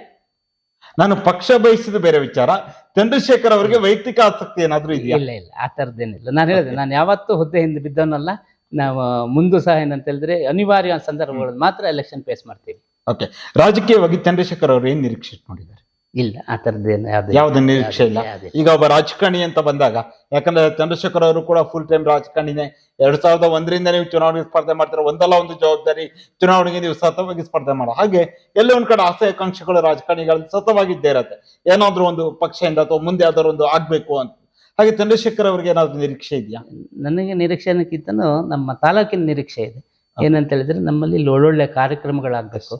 ನಾನು ಪಕ್ಷ ಬಯಸಿದ ಬೇರೆ ವಿಚಾರ. ಚಂದ್ರಶೇಖರ್ ಅವರಿಗೆ ವೈಯಕ್ತಿಕ ಆಸಕ್ತಿ ಏನಾದರೂ ಇದೆಯಾ? ಇಲ್ಲ ಇಲ್ಲ. ಆ ಥರದ್ದೇನಿಲ್ಲ. ನಾನು ಹೇಳಿದೆ ನಾನು ಯಾವತ್ತೂ ಹುದ್ದೆ ಹಿಂದೆ ಬಿದ್ದವನಲ್ಲ. ನಾವು ಮುಂದೂ ಸಹ ಏನಂತ ಹೇಳಿದ್ರೆ ಅನಿವಾರ್ಯ ಸಂದರ್ಭಗಳಲ್ಲಿ ಮಾತ್ರ ಎಲೆಕ್ಷನ್ ಫೇಸ್ ಮಾಡ್ತೀವಿ. ಓಕೆ. ರಾಜಕೀಯವಾಗಿ ಚಂದ್ರಶೇಖರ್ ಅವರು ಏನ್ ನಿರೀಕ್ಷೆ ಇಟ್ಕೊಂಡಿದ್ದಾರೆ ಇಲ್ಲ ಆ ಥರದ್ದೇನು ಯಾವ್ದು ಯಾವುದೇ ನಿರೀಕ್ಷೆ ಇಲ್ಲ. ಈಗ ಒಬ್ಬ ರಾಜಕಾರಣಿ ಅಂತ ಬಂದಾಗ ಯಾಕಂದ್ರೆ ಚಂದ್ರಶೇಖರ್ ಅವರು ಕೂಡ ಫುಲ್ ಟೈಮ್ ರಾಜಕಾರಣಿನೇ. ಎರಡ್ ಸಾವಿರದ ಒಂದರಿಂದ ನೀವು ಚುನಾವಣೆಗೆ ಸ್ಪರ್ಧೆ ಮಾಡ್ತಾರೆ ಒಂದಲ್ಲ ಒಂದು ಜವಾಬ್ದಾರಿ ಚುನಾವಣೆಗೆ ನೀವು ಸತತವಾಗಿ ಸ್ಪರ್ಧೆ ಮಾಡೋ ಹಾಗೆ ಎಲ್ಲ ಒಂದ್ ಕಡೆ ಆಸೆ ಆಕಾಂಕ್ಷೆಗಳು ರಾಜಕಾರಣಿಗಳು ಸತತವಾಗಿದ್ದೇ ಇರತ್ತೆ. ಏನಾದ್ರೂ ಒಂದು ಪಕ್ಷದಿಂದ ಅಥವಾ ಮುಂದೆ ಯಾವ್ದಾದ್ರು ಒಂದು ಆಗ್ಬೇಕು ಅಂತ. ಹಾಗೆ ಚಂದ್ರಶೇಖರ್ ಅವರಿಗೆ ಏನಾದ್ರು ನಿರೀಕ್ಷೆ ಇದೆಯಾ? ನನಗೆ ನಿರೀಕ್ಷೆನಕ್ಕಿಂತನೂ ನಮ್ಮ ತಾಲೂಕಿನ ನಿರೀಕ್ಷೆ ಇದೆ. ಏನಂತ ಹೇಳಿದ್ರೆ ನಮ್ಮಲ್ಲಿ ಒಳ್ಳೊಳ್ಳೆ ಕಾರ್ಯಕ್ರಮಗಳಾಗಬೇಕು.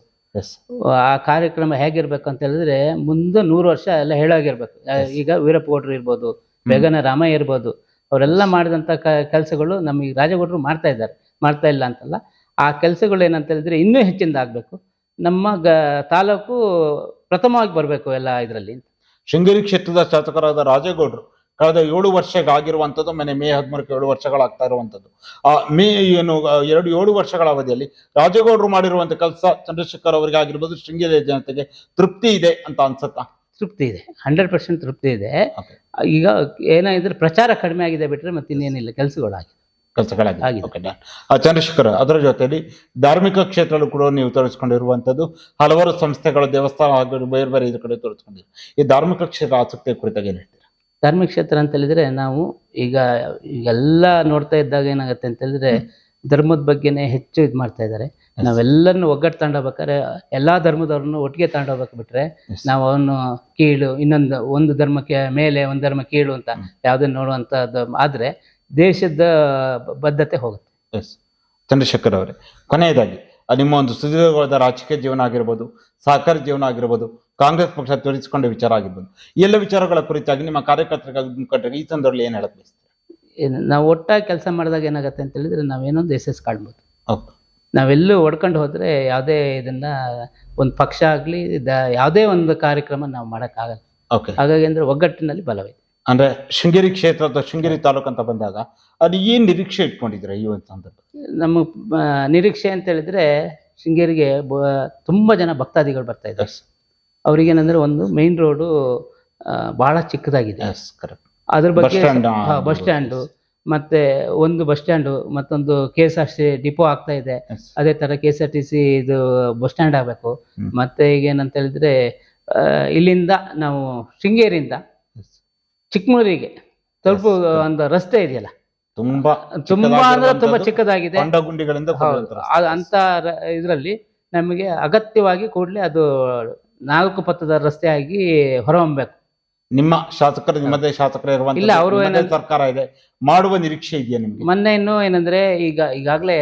ಆ ಕಾರ್ಯಕ್ರಮ ಹೇಗಿರ್ಬೇಕು ಅಂತ ಹೇಳಿದ್ರೆ ಮುಂದೆ ನೂರು ವರ್ಷ ಎಲ್ಲ ಹೇಳಾಗಿರ್ಬೇಕು. ಈಗ ವೀರಪ್ಪಗೌಡರು ಇರ್ಬೋದು ಬೇಗನ ರಾಮಯ್ಯ ಇರ್ಬೋದು ಅವರೆಲ್ಲ ಮಾಡಿದಂಥ ಕೆಲಸಗಳು ನಮಗೆ ರಾಜಗೌಡರು ಮಾಡ್ತಾ ಇದ್ದಾರೆ. ಮಾಡ್ತಾ ಇಲ್ಲ ಅಂತಲ್ಲ. ಆ ಕೆಲಸಗಳು ಏನಂತ ಹೇಳಿದ್ರೆ ಇನ್ನೂ ಹೆಚ್ಚಿಂದ ಆಗಬೇಕು. ನಮ್ಮ ಗ ತಾಲೂಕು ಪ್ರಥಮವಾಗಿ ಬರಬೇಕು ಎಲ್ಲ ಇದರಲ್ಲಿ ಶೃಂಗೇರಿ ಕ್ಷೇತ್ರದ ಶಾಸಕರಾದ ರಾಜೇಗೌಡರು ಕಳೆದ ಏಳು ವರ್ಷಗಾಗಿರುವಂಥದ್ದು ಮನೆ ಮೇ ಹದಿಮೂರಕ್ಕೆ ಏಳು ವರ್ಷಗಳಾಗ್ತಾ ಇರುವಂಥದ್ದು. ಆ ಮೇ ಏನು ಎರಡು ಏಳು ವರ್ಷಗಳ ಅವಧಿಯಲ್ಲಿ ರಾಜೇಗೌಡರು ಮಾಡಿರುವಂಥ ಕೆಲಸ ಚಂದ್ರಶೇಖರ್ ಅವರಿಗೆ ಆಗಿರ್ಬೋದು ಶೃಂಗೇರಿ ಜನತೆಗೆ ತೃಪ್ತಿ ಇದೆ ಅಂತ ಅನ್ಸುತ್ತಾ? ತೃಪ್ತಿ ಇದೆ ಹಂಡ್ರೆಡ್ ಪರ್ಸೆಂಟ್ ತೃಪ್ತಿ ಇದೆ. ಈಗ ಏನಾಗಿದ್ರೆ ಪ್ರಚಾರ ಕಡಿಮೆ ಆಗಿದೆ ಬಿಟ್ಟರೆ ಮತ್ತೆ ಇನ್ನೇನಿಲ್ಲ ಕೆಲಸಗಳಾಗಿದೆ. ಕೆಲಸಗಳಾಗಿದೆ ಚಂದ್ರಶೇಖರ್ ಅದರ ಜೊತೆಯಲ್ಲಿ ಧಾರ್ಮಿಕ ಕ್ಷೇತ್ರದಲ್ಲೂ ಕೂಡ ನೀವು ತೋರಿಸ್ಕೊಂಡಿರುವಂಥದ್ದು ಹಲವಾರು ಸಂಸ್ಥೆಗಳು ದೇವಸ್ಥಾನ ಹಾಗೂ ಬೇರೆ ಬೇರೆ ಇದ್ರ ಕಡೆ ತೋರಿಸ್ಕೊಂಡಿದ್ದೀರಿ ಈ ಧಾರ್ಮಿಕ ಕ್ಷೇತ್ರ ಆಸಕ್ತಿಯ ಕುರಿತಾಗಿ ಧಾರ್ಮಿಕ ಕ್ಷೇತ್ರ ಅಂತ ಹೇಳಿದ್ರೆ ನಾವು ಈಗ ಈಗೆಲ್ಲ ನೋಡ್ತಾ ಇದ್ದಾಗ ಏನಾಗುತ್ತೆ ಅಂತ ಹೇಳಿದ್ರೆ ಧರ್ಮದ ಬಗ್ಗೆನೇ ಹೆಚ್ಚು ಇದು ಮಾಡ್ತಾ ಇದ್ದಾರೆ. ನಾವೆಲ್ಲರನ್ನು ಒಗ್ಗಟ್ಟು ತಗೊಂಡೋಗ್ಬೇಕಾದ್ರೆ ಎಲ್ಲಾ ಧರ್ಮದವ್ರನ್ನು ಒಟ್ಟಿಗೆ ತಗೊಂಡೋಗ್ಬೇಕು ಬಿಟ್ರೆ. ನಾವು ಅವನು ಕೀಳು ಇನ್ನೊಂದು ಒಂದು ಧರ್ಮಕ್ಕೆ ಮೇಲೆ ಒಂದು ಧರ್ಮ ಕೀಳು ಅಂತ ಯಾವುದನ್ನು ನೋಡುವಂಥದ್ದು ನೋಡುವಂತದ್ದು ಆದ್ರೆ ದೇಶದ ಬದ್ಧತೆ ಹೋಗುತ್ತೆ. ಎಸ್ ಚಂದ್ರಶೇಖರ್ ಅವರೇ ಕೊನೆಯದಾಗಿ ನಿಮ್ಮ ಒಂದು ಸುದೀರ್ಘವಾದ ರಾಜಕೀಯ ಜೀವನ ಆಗಿರ್ಬೋದು ಸಹಕಾರ ಜೀವನ ಆಗಿರ್ಬೋದು ಕಾಂಗ್ರೆಸ್ ಪಕ್ಷ ತೋರಿಸಿಕೊಂಡ ವಿಚಾರ ಆಗಿರ್ಬೋದು. ಎಲ್ಲ ವಿಚಾರಗಳ ಕುರಿತಾಗಿ ನಿಮ್ಮ ಕಾರ್ಯಕರ್ತರಿಗಾಗಿ ಮುಖಂಡರಿಗೆ ಈ ಸಂದರ್ಭದಲ್ಲಿ ಏನು ಹೇಳಕ್ ಬಯಸ್ತೀರಾ? ನಾವು ಒಟ್ಟಾಗಿ ಕೆಲಸ ಮಾಡಿದಾಗ ಏನಾಗುತ್ತೆ ಅಂತ ಹೇಳಿದ್ರೆ ನಾವೇನೊಂದು ಯಶಸ್ಸು ಕಾಣ್ಬೋದು. ಓಕೆ ನಾವೆಲ್ಲೂ ಹೊಡ್ಕೊಂಡು ಹೋದ್ರೆ ಯಾವುದೇ ಇದನ್ನ ಒಂದು ಪಕ್ಷ ಆಗಲಿ ಯಾವುದೇ ಒಂದು ಕಾರ್ಯಕ್ರಮ ನಾವು ಮಾಡೋಕ್ಕಾಗಲ್ಲ. ಓಕೆ ಹಾಗಾಗಿ ಅಂದ್ರೆ ಒಗ್ಗಟ್ಟಿನಲ್ಲಿ ಬಲವಿದೆ. ಅಂದ್ರೆ ಶೃಂಗೇರಿ ಕ್ಷೇತ್ರ ಅಥವಾ ಶೃಂಗೇರಿ ತಾಲೂಕು ಅಂತ ಬಂದಾಗ ಅದು ಏನು ನಿರೀಕ್ಷೆ ಇಟ್ಕೊಂಡಿದ್ರೆ ಈ ಒಂದು ಸಂದರ್ಭ ನಮ್ಮ ನಿರೀಕ್ಷೆ ಅಂತ ಹೇಳಿದ್ರೆ ಶೃಂಗೇರಿಗೆ ತುಂಬಾ ಜನ ಭಕ್ತಾದಿಗಳು ಬರ್ತಾ ಇದ್ದಾರೆ. ಅವ್ರಿಗೇನಂದ್ರೆ ಒಂದು ಮೇನ್ ರೋಡು ಬಹಳ ಚಿಕ್ಕದಾಗಿದೆ. ಅದ್ರ ಬಗ್ಗೆ ಬಸ್ ಸ್ಟ್ಯಾಂಡು ಮತ್ತೆ ಒಂದು ಬಸ್ ಸ್ಟ್ಯಾಂಡು ಮತ್ತೊಂದು K S R C depot ಆಗ್ತಾ ಇದೆ. ಅದೇ ತರ K S R T C ಇದು ಬಸ್ ಸ್ಟ್ಯಾಂಡ್ ಆಗಬೇಕು. ಮತ್ತೆ ಈಗ ಏನಂತ ಹೇಳಿದ್ರೆ ಇಲ್ಲಿಂದ ನಾವು ಶೃಂಗೇರಿಯಿಂದ ಚಿಕ್ಕಮಗಳೂರಿಗೆ ಸ್ವಲ್ಪ ಒಂದು ರಸ್ತೆ ಇದೆಯಲ್ಲ? ತುಂಬಾ ತುಂಬಾ ಅಂದ್ರೆ ತುಂಬಾ ಚಿಕ್ಕದಾಗಿದೆ. ಅಂತ ಇದ್ರಲ್ಲಿ ನಮಗೆ ಅಗತ್ಯವಾಗಿ ಕೂಡಲೇ ಅದು ನಾಲ್ಕು ಪಥದ ರಸ್ತೆ ಆಗಿ ಹೊರಹೊಮ್ಮಬೇಕು ನಿಮ್ಮ ಶಾಸಕರು ನಿಮ್ಮದೇ ಶಾಸಕರು ಇರುವಂತ ಇಲ್ಲ, ಅವರು ಸರ್ಕಾರ ಇದೆ. ಮಾಡುವ ನಿರೀಕ್ಷೆ ಇದೆಯಾ ನಿಮ್ಗೆ? ಮೊನ್ನೆ ಇನ್ನು ಏನಂದ್ರೆ ಈಗ ಈಗಾಗಲೇ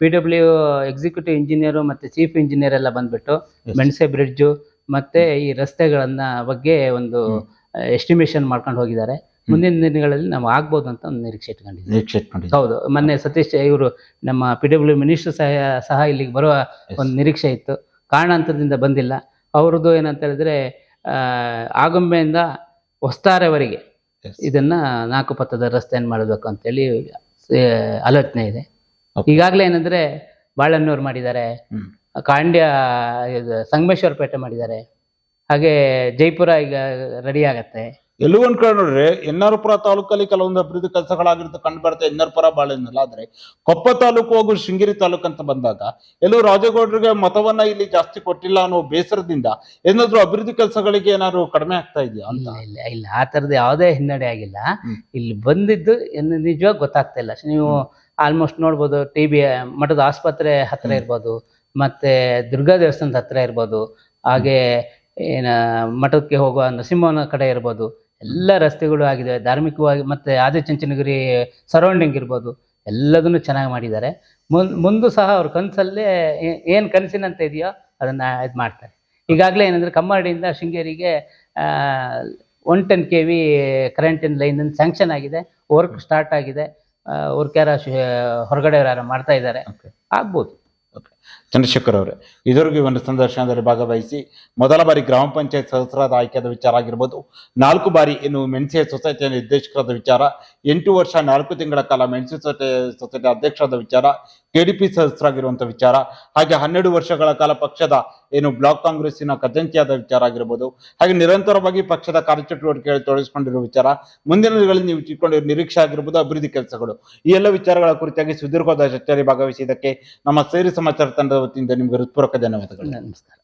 ಪಿ ಡಬ್ಲ್ಯೂ ಎಕ್ಸಿಕ್ಯೂಟಿವ್ ಇಂಜಿನಿಯರ್ ಮತ್ತೆ ಚೀಫ್ ಇಂಜಿನಿಯರ್ ಎಲ್ಲ ಬಂದ್ಬಿಟ್ಟು Yes. ಮೆಣಸೆ ಬ್ರಿಡ್ಜ್ ಮತ್ತೆ ಈ ರಸ್ತೆಗಳನ್ನ ಬಗ್ಗೆ ಒಂದು ಹ್ಮ್. ಎಸ್ಟಿಮೇಷನ್ ಮಾಡ್ಕೊಂಡು ಹೋಗಿದ್ದಾರೆ. ಮುಂದಿನ ದಿನಗಳಲ್ಲಿ ನಾವು ಆಗ್ಬೋದು ಅಂತ ಒಂದು ನಿರೀಕ್ಷೆ ಇಟ್ಕೊಂಡಿದ್ದೀವಿ. ನಿರೀಕ್ಷೆ ಇಟ್ಕೊಂಡಿದ್ದೀವಿ. ಹೌದು. ಮೊನ್ನೆ ಸತೀಶ್ ಇವರು ನಮ್ಮ ಪಿ ಡಬ್ಲ್ಯೂ ಮಿನಿಸ್ಟರ್ ಸಹ ಸಹ ಇಲ್ಲಿಗೆ ಬರುವ ಒಂದು ನಿರೀಕ್ಷೆ ಇತ್ತು. ಕಾರಣಾಂತರದಿಂದ ಬಂದಿಲ್ಲ. ಅವ್ರದ್ದು ಏನಂತ ಹೇಳಿದ್ರೆ ಆಗುಂಬೆಯಿಂದ ಹೊಸ್ತಾರೆವರೆಗೆ. ಇದನ್ನ ನಾಲ್ಕು ಪಥದ ರಸ್ತೆಯನ್ನು ಮಾಡಬೇಕು ಅಂತೇಳಿ ಆಲೋಚನೆ ಇದೆ. ಈಗಾಗಲೇ ಏನಂದ್ರೆ ಬಾಳನ್ನೂರು ಮಾಡಿದ್ದಾರೆ ಖಾಂಡ್ಯ ಸಂಗಮೇಶ್ವರ ಪೇಟೆ ಮಾಡಿದ್ದಾರೆ ಹಾಗೆ ಜೈಪುರ ಈಗ ರೆಡಿ ಆಗತ್ತೆ ಎಲ್ಲೂ ಒಂದು ಕಡೆ ನೋಡ್ರಿ ಎನ್ನಾರ್ಪುರ ತಾಲೂಕಲ್ಲಿ ಕೆಲವೊಂದು ಅಭಿವೃದ್ಧಿ ಕೆಲಸಗಳಾಗಿರುತ್ತೆ ಕಂಡು ಬರುತ್ತೆ ಎನ್ನಾರ್ಪುರ ಬಾಳೆನಲ್ಲ ಆದ್ರೆ ಕೊಪ್ಪ ತಾಲೂಕು ಹಾಗೂ ಶೃಂಗೇರಿ ತಾಲೂಕು ಅಂತ ಬಂದಾಗ ಎಲ್ಲೂ ರಾಜೇಗೌಡರಿಗೆ ಮತವನ್ನ ಇಲ್ಲಿ ಜಾಸ್ತಿ ಕೊಟ್ಟಿಲ್ಲ ಅನ್ನೋ ಬೇಸರದಿಂದ ಏನಾದ್ರು ಅಭಿವೃದ್ಧಿ ಕೆಲಸಗಳಿಗೆ ಏನಾದ್ರು ಕಡಿಮೆ ಆಗ್ತಾ ಇದೆಯಾ ಅಂತ? ಇಲ್ಲ ಇಲ್ಲ ಆ ತರದ ಯಾವುದೇ ಹಿನ್ನಡೆ ಆಗಿಲ್ಲ. ಇಲ್ಲಿ ಬಂದಿದ್ದು ಏನು ನಿಜವಾಗಿ ಗೊತ್ತಾಗ್ತಾ ಇಲ್ಲ. ನೀವು ಆಲ್ಮೋಸ್ಟ್ ನೋಡ್ಬೋದು ಟಿ ಬಿ ಮಠದ ಆಸ್ಪತ್ರೆ ಹತ್ರ ಇರ್ಬೋದು ಮತ್ತೆ ದುರ್ಗಾ ದೇವಸ್ಥಾನದ ಹತ್ರ ಇರ್ಬೋದು ಹಾಗೆ ಏನ ಮಠಕ್ಕೆ ಹೋಗುವ ನರಸಿಂಹನ ಕಡೆ ಇರ್ಬೋದು ಎಲ್ಲ ರಸ್ತೆಗಳು ಆಗಿದೆ. ಧಾರ್ಮಿಕವಾಗಿ ಮತ್ತೆ ಆದಿಚುಂಚನಗಿರಿ ಸರೌಂಡಿಂಗ್ ಇರ್ಬೋದು. ಎಲ್ಲದನ್ನು ಚೆನ್ನಾಗಿ ಮಾಡಿದ್ದಾರೆ. ಮುಂದೆ ಮುಂದೆ ಸಹ ಅವ್ರ ಕನಸಲ್ಲೇ ಏನು ಕನಸಿನಂತ ಇದೆಯೋ ಅದನ್ನ ಇದು ಮಾಡ್ತಾರೆ. ಈಗಾಗಲೇ ಏನಂದ್ರೆ ಕಮ್ಮಡಿಯಿಂದ ಶೃಂಗೇರಿಗೆ ಒನ್ ಟೆನ್ ಕೆ ವಿ ಕರೆಂಟಿನ ಲೈನ್ ಸ್ಯಾಂಕ್ಷನ್ ಆಗಿದೆ. ವರ್ಕ್ ಸ್ಟಾರ್ಟ್ ಆಗಿದೆ. ವರ್ಕ್ ಯಾರ ಹೊರಗಡೆ ಯಾರು ಮಾಡ್ತಾ ಇದ್ದಾರೆ. ಆಗ್ಬೋದು. ಚಂದ್ರಶೇಖರ್ ಅವರೇ. ಇದುವರೆಗೂ ಒಂದು ಸಂದರ್ಶನದಲ್ಲಿ ಭಾಗವಹಿಸಿ ಮೊದಲ ಬಾರಿ ಗ್ರಾಮ ಪಂಚಾಯತ್ ಸದಸ್ಯರಾದ ಆಯ್ಕೆಯಾದ ವಿಚಾರ ಆಗಿರ್ಬೋದು, ನಾಲ್ಕು ಬಾರಿ ಇನ್ನು ಮೆಣಸೆ ಸೊಸೈಟಿಯ ನಿರ್ದೇಶಕರಾದ ವಿಚಾರ, ಎಂಟು ವರ್ಷ, ನಾಲ್ಕು ತಿಂಗಳ ಕಾಲ ಮೆಣಸೆ ಸೊಸೈಟಿ ಸೊಸೈಟಿ ಅಧ್ಯಕ್ಷರಾದ ವಿಚಾರ, ಕೆಡಿಪಿ ಸದಸ್ಯರಾಗಿರುವಂಥ ವಿಚಾರ, ಹಾಗೆ ಹನ್ನೆರಡು ವರ್ಷಗಳ ಕಾಲ ಪಕ್ಷದ ಏನು ಬ್ಲಾಕ್ ಕಾಂಗ್ರೆಸ್ಸಿನ ಖಜಾಂಚಿಯಾದ ವಿಚಾರ ಆಗಿರ್ಬೋದು, ಹಾಗೆ ನಿರಂತರವಾಗಿ ಪಕ್ಷದ ಕಾರ್ಯಚಟುವಟಿಕೆಗಳಲ್ಲಿ ತೊಡಗಿಸಿಕೊಂಡಿರುವ ವಿಚಾರ, ಮುಂದಿನ ದಿನಗಳಲ್ಲಿ ನೀವು ಇಟ್ಕೊಂಡಿರೋ ನಿರೀಕ್ಷೆ ಆಗಿರ್ಬೋದು, ಅಭಿವೃದ್ಧಿ ಕೆಲಸಗಳು, ಈ ಎಲ್ಲ ವಿಚಾರಗಳ ಕುರಿತಾಗಿ ಸುದೀರ್ಘವಾದ ಚರ್ಚೆಯಲ್ಲಿ ಭಾಗವಹಿಸಿದ್ದಕ್ಕೆ ನಮ್ಮ ಸೇರಿ ಸಮಾಚಾರ ತಂಡದ ವತಿಯಿಂದ ನಿಮಗೆ ಹೃತ್ಪೂರ್ವಕ ಧನ್ಯವಾದಗಳು. ನಮಸ್ಕಾರ.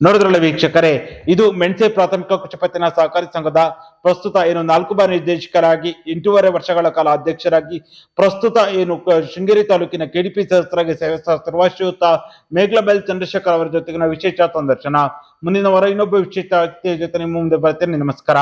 ನೋಡಿದ್ರಲ್ಲ ವೀಕ್ಷಕರೇ ಇದು ಮೆಣಸೆ ಪ್ರಾಥಮಿಕ ಕೃಷಿ ಪತ್ತಿನ ಸಹಕಾರಿ ಸಂಘದ ಪ್ರಸ್ತುತ ಏನು ನಾಲ್ಕು ಬಾರಿ ನಿರ್ದೇಶಕರಾಗಿ ಎಂಟೂವರೆ ವರ್ಷಗಳ ಕಾಲ ಅಧ್ಯಕ್ಷರಾಗಿ ಪ್ರಸ್ತುತ ಏನು ಶೃಂಗೇರಿ ತಾಲೂಕಿನ ಕೆಡಿಪಿ ಸದಸ್ಯರಾಗಿ ಸೇವೆ ಸಲ್ಲಿಸುತ್ತಿರುವ ಶ್ರೀಯುತ ಮೇಘಲಬೆಲ್ ಚಂದ್ರಶೇಖರ್ ಅವರ ಜೊತೆಗಿನ ವಿಶೇಷ ಸಂದರ್ಶನ. ಮುಂದಿನ ವಾರ ಇನ್ನೊಬ್ಬ ವಿಶೇಷ ವ್ಯಕ್ತಿಯ ಜೊತೆ ನಿಮ್ಮ ಮುಂದೆ ಬರ್ತೇನೆ. ನಮಸ್ಕಾರ.